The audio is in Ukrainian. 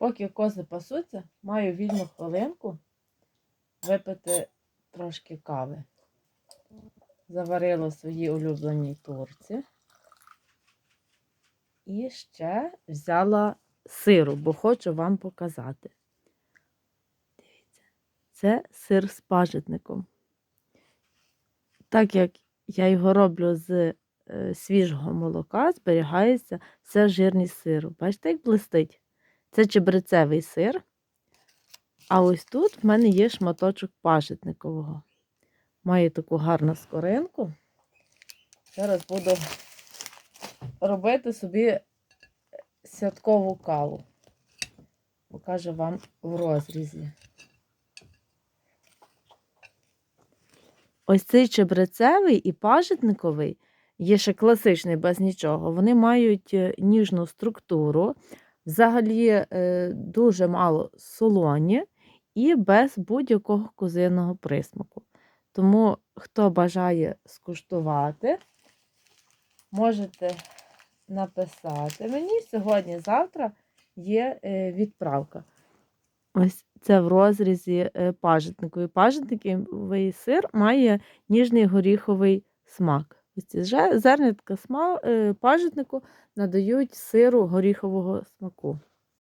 Поки кози пасуться, маю вільну хвилинку випити трошки кави. Заварила в своїй улюбленій турці. І ще взяла сиру, бо хочу вам показати. Дивіться, це сир з пажитником. Так як я його роблю з е, свіжого молока, зберігається вся жирність сиру. Бачите, як блистить? Це чебрецевий сир. А ось тут в мене є шматочок пажитникового. Має таку гарну скоринку. Зараз буду робити собі святкову каву. Покажу вам в розрізі. Ось цей чебрецевий і пажитниковий, є ще класичний без нічого. Вони мають е, ніжну структуру, взагалі е, дуже мало солоні і без будь-якого козиного присмаку. Тому, хто бажає скуштувати, можете написати мені. Сьогодні-завтра є е, відправка. Ось це в розрізі е, пажитниковий. Пажитниковий сир має ніжний горіховий смак. Ось ці зернятка е, пажитнику надають сиру горіхового смаку.